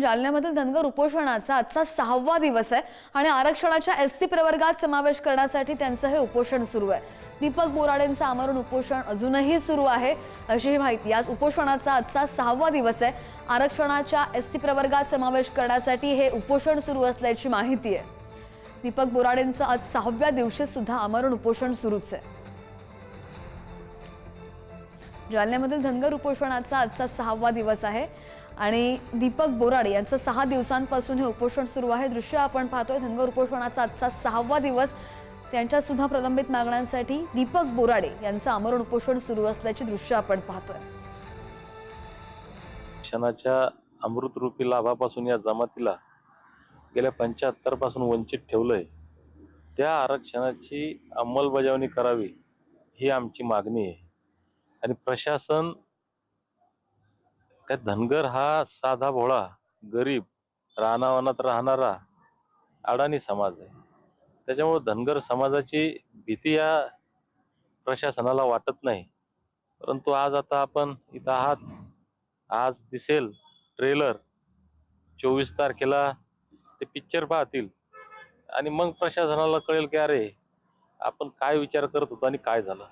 जालन्यामधील धनगर उपोषणाचा आजचा सहावा दिवस आहे आणि आरक्षणाच्या एस सी प्रवर्गात समावेश करण्यासाठी त्यांचं हे उपोषण सुरू आहे. दीपक बोराडेंचं आमरण उपोषण अजूनही सुरू आहे अशी माहिती. आज उपोषणाचा आजचा सहावा दिवस आहे. आरक्षणाच्या एस सी प्रवर्गात समावेश करण्यासाठी हे उपोषण सुरू असल्याची माहिती आहे. दीपक बोराडेंचं आज सहाव्या दिवशी सुद्धा आमरण उपोषण सुरूच आहे. जालन्यामधील धनगर उपोषणाचा आजचा सहावा दिवस आहे. आणि दीपक बोराडे यांचं सहा दिवसांपासून हे उपोषण सुरू आहे. दृश्य आपण पाहतोय धनगर उपोषणाचा आजचा सहावा दिवस. त्यांच्या सुद्धा प्रलंबित मागण्यांसाठी दीपक बोराडे यांचं आमरण उपोषण सुरू असल्याची दृश्य आपण पाहतोय. शिक्षणाच्या अमृतरूपी लाभापासून या जमातीला गेल्या पंच्याहत्तरपासून वंचित ठेवलंय. त्या आरक्षणाची अंमलबजावणी करावी ही आमची मागणी आहे. आणि प्रशासन काय धनगर हा साधा भोळा गरीब रानावनात राहणारा अडाणी समाज आहे. त्याच्यामुळे धनगर समाजाची भीती या प्रशासनाला वाटत नाही. परंतु आज आता आपण इथं आहात. आज दिसेल ट्रेलर चोवीस तारखेला ते पिक्चर पाहतील. आणि मग प्रशासनाला कळेल की अरे आपण काय विचार करत होतो आणि काय झालं.